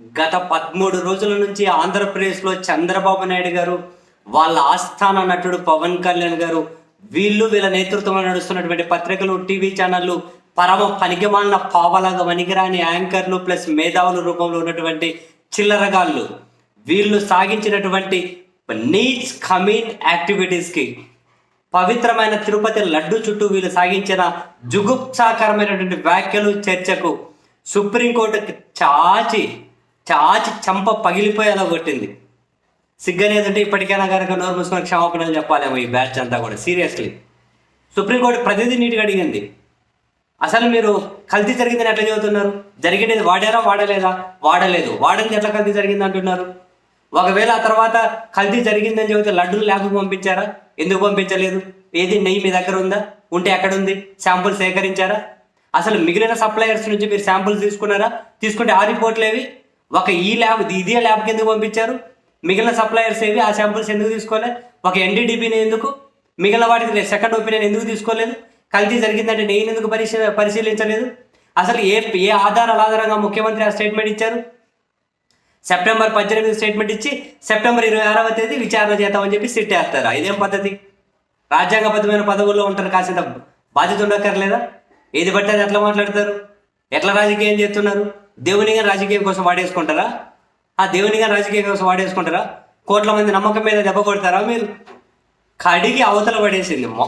గత పదమూడు రోజుల నుంచి ఆంధ్రప్రదేశ్లో చంద్రబాబు నాయుడు గారు వాళ్ళ ఆస్థాన నటుడు పవన్ కళ్యాణ్ గారు వీళ్ళు వీళ్ళ నేతృత్వంలో నడుస్తున్నటువంటి పత్రికలు టీవీ ఛానళ్ళు పరమ పనికిమాలిన పావలాగా వనికిరాని యాంకర్లు ప్లస్ మేధావుల రూపంలో ఉన్నటువంటి చిల్లరగాళ్ళు. వీళ్ళు సాగించినటువంటి నీడ్స్ కమిట్ యాక్టివిటీస్కి పవిత్రమైన తిరుపతి లడ్డు చుట్టూ వీళ్ళు సాగించిన జుగుప్సాకరమైనటువంటి వ్యాఖ్యలు చర్చకు సుప్రీంకోర్టు చాచి చాచి చంప పగిలిపోయేలా కొట్టింది. సిగ్గనేదంటే ఇప్పటికైనా కనుక నోరు మూసుకొని క్షమాపణలు చెప్పాలేమో ఈ బ్యాచ్ అంతా కూడా సీరియస్లీ. సుప్రీంకోర్టు ప్రతిదీ నీట్గా అడిగింది. అసలు మీరు కల్తీ జరిగిందని ఎట్లా చెబుతున్నారు? జరిగినది వాడారా వాడలేదా? వాడలేదు. వాడింది ఎట్లా కల్తీ జరిగింది అంటున్నారు? ఒకవేళ ఆ తర్వాత కల్తీ జరిగిందని చెబితే లడ్డూలు ల్యాబ్కి పంపించారా? ఎందుకు పంపించలేదు? ఏది నెయ్యి మీ దగ్గర ఉందా? ఉంటే ఎక్కడ ఉంది శాంపుల్ సేకరించారా? అసలు మిగిలిన సప్లయర్స్ నుంచి మీరు శాంపుల్స్ తీసుకున్నారా? తీసుకుంటే ఆ రిపోర్ట్లు ఏవి? ఒక ఈ ల్యాబ్ ఇదే ల్యాబ్కి ఎందుకు పంపించారు? మిగిలిన సప్లయర్స్ ఏవి? ఆ శాంపుల్స్ ఎందుకు తీసుకోలేదు ఒక ఎన్డీడీపీని ఎందుకు? మిగిలిన వాటికి సెకండ్ ఒపీనియన్ ఎందుకు తీసుకోలేదు? కల్తీ జరిగిందంటే నేను ఎందుకు పరిశీ పరిశీలించలేదు? అసలు ఏ ఏ ఆధారాల ఆధారంగా ముఖ్యమంత్రి ఆ స్టేట్మెంట్ ఇచ్చారు? సెప్టెంబర్ పద్దెనిమిది స్టేట్మెంట్ ఇచ్చి సెప్టెంబర్ ఇరవై ఆరవ తేదీ విచారణ చేద్దామని చెప్పి సిట్ వేస్తారు ఇదేం పద్ధతి? రాజ్యాంగబద్ధమైన పదవుల్లో ఉంటారు కాసేంత బాధ్యత ఉండక్కర్లేదా? ఏది పడితే అది ఎట్లా మాట్లాడతారు? ఎట్లా రాజకీయం చేస్తున్నారు? దేవునిగా రాజకీయం కోసం వాడేసుకుంటారా? ఆ దేవునిగా రాజకీయం కోసం వాడేసుకుంటారా? కోట్ల మంది నమ్మకం మీద దెబ్బ కొడతారా మీరు? కడిగి అవతల పడేసింది. మా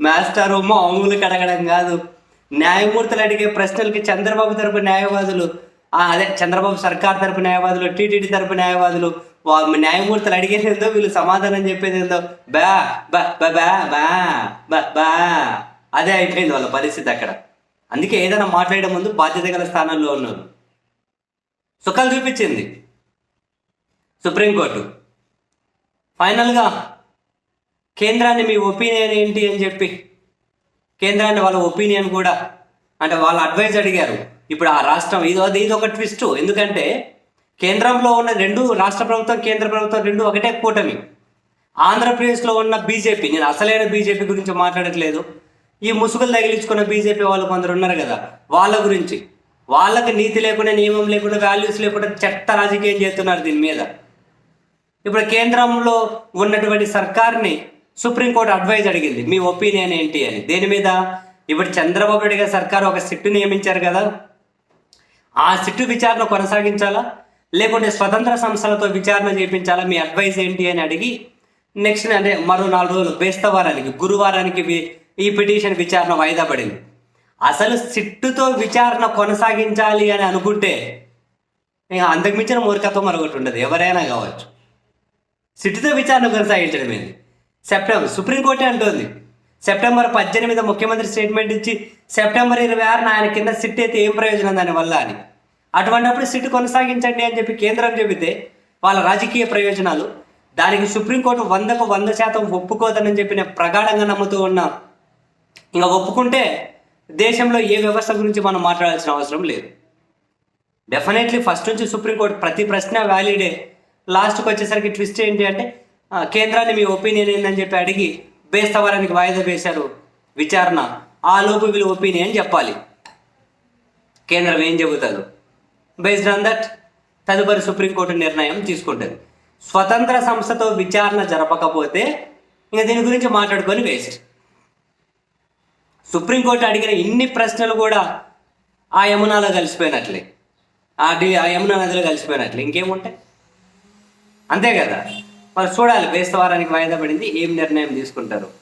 మాస్టారు మామూలు కడగడం కాదు. న్యాయమూర్తులు అడిగే ప్రశ్నలకి చంద్రబాబు తరపు న్యాయవాదులు అదే చంద్రబాబు సర్కార్ తరపు న్యాయవాదులు టీటీడీ తరపు న్యాయవాదులు న్యాయమూర్తులు అడిగేది ఏందో వీళ్ళు సమాధానం చెప్పేది ఏందో బా బా బా బా బా బా. అదే అయిపోయింది వాళ్ళ పరిస్థితి అక్కడ. అందుకే ఏదైనా మాట్లాడే ముందు బాధ్యత గల స్థానంలో ఉన్నారు. సుఖాలు చూపించింది. సుప్రీంకోర్టు. ఫైనల్గా కేంద్రాన్ని మీ ఒపీనియన్ ఏంటి అని చెప్పి కేంద్రాన్ని వాళ్ళ ఒపీనియన్ కూడా అంటే వాళ్ళ అడ్వైజ్ అడిగారు. ఇప్పుడు ఆ రాష్ట్రం ఇది ఇది ఒక ట్విస్ట్. ఎందుకంటే కేంద్రంలో ఉన్న రెండు రాష్ట్ర ప్రభుత్వం కేంద్ర ప్రభుత్వం రెండు ఒకటే కూటమి. ఆంధ్రప్రదేశ్లో ఉన్న బీజేపీ నేను అసలైన బీజేపీ గురించి మాట్లాడట్లేదు. ఈ ముసుగులు తగిలించుకున్న బీజేపీ వాళ్ళు కొందరు ఉన్నారు కదా వాళ్ళ గురించి. వాళ్ళకి నీతి లేకుండా నియమం లేకుండా వాల్యూస్ లేకుండా చెత్త రాజకీయం చేస్తున్నారు దీని మీద. ఇప్పుడు కేంద్రంలో ఉన్నటువంటి సర్కార్ని సుప్రీంకోర్టు అడ్వైజ్ అడిగింది మీ ఒపీనియన్ ఏంటి అని. దేని మీద? ఇప్పుడు చంద్రబాబు నాయుడు గారి సర్కారు ఒక సిట్టు నియమించారు కదా. ఆ సిట్టు విచారణ కొనసాగించాలా? లేకుంటే స్వతంత్ర సంస్థలతో విచారణ చేయించాలా మీ అడ్వైజ్ ఏంటి అని అడిగి నెక్స్ట్ అంటే మరో నాలుగు రోజులు బేస్తవారానికి గురువారానికి ఈ పిటిషన్ విచారణ వాయిదా పడింది. అసలు సిట్టుతో విచారణ కొనసాగించాలి అని అనుకుంటే ఇంకా అంతకు మించిన మూర్ఖత్వం మరొకటి ఉండదు. ఎవరైనా కావచ్చు. సిట్టుతో విచారణ కొనసాగించడం ఏంది? సెప్టెంబర్ సుప్రీంకోర్టే అంటోంది. సెప్టెంబర్ పద్దెనిమిది ముఖ్యమంత్రి స్టేట్మెంట్ ఇచ్చి సెప్టెంబర్ ఇరవై ఆరున ఆయన కింద సిట్ అయితే ఏం ప్రయోజనం దానివల్ల అని అటువంటిప్పుడు సిట్ కొనసాగించండి అని చెప్పి కేంద్రం చెబితే వాళ్ళ రాజకీయ ప్రయోజనాలు దానికి సుప్రీంకోర్టు వందకు వంద శాతం ఒప్పుకోదని చెప్పిన ప్రగాఢంగా నమ్ముతూ ఉన్నాం. ఇంకా ఒప్పుకుంటే దేశంలో ఏ వ్యవస్థ గురించి మనం మాట్లాడాల్సిన అవసరం లేదు. డెఫినెట్లీ ఫస్ట్ నుంచి సుప్రీంకోర్టు ప్రతి ప్రశ్న వ్యాలిడే లాస్ట్కి వచ్చేసరికి ట్విస్ట్ ఏంటి అంటే కేంద్రాన్ని మీ ఒపీనియన్ ఏందని చెప్పి అడిగి బేస్తవారానికి వాయిదా వేశారు విచారణ. ఆ లోపు వీళ్ళు ఒపీనియన్ చెప్పాలి. కేంద్రం ఏం చెబుతారు? బేస్డ్ ఆన్ దట్ తదుపరి సుప్రీంకోర్టు నిర్ణయం తీసుకుంటుంది. స్వతంత్ర సంస్థతో విచారణ జరపకపోతే ఇంకా దీని గురించి మాట్లాడుకొని వేస్ట్ సుప్రీంకోర్టు అడిగిన ఇన్ని ప్రశ్నలు కూడా ఆ యమునాలో కలిసిపోయినట్లే. ఆ డి ఆ యమునా నదిలో కలిసిపోయినట్లే. ఇంకేముంటాయి? అంతే కదా. మరి చూడాలి. బేస్తవారానికి వాయిదా పడింది. ఏం నిర్ణయం తీసుకుంటారు?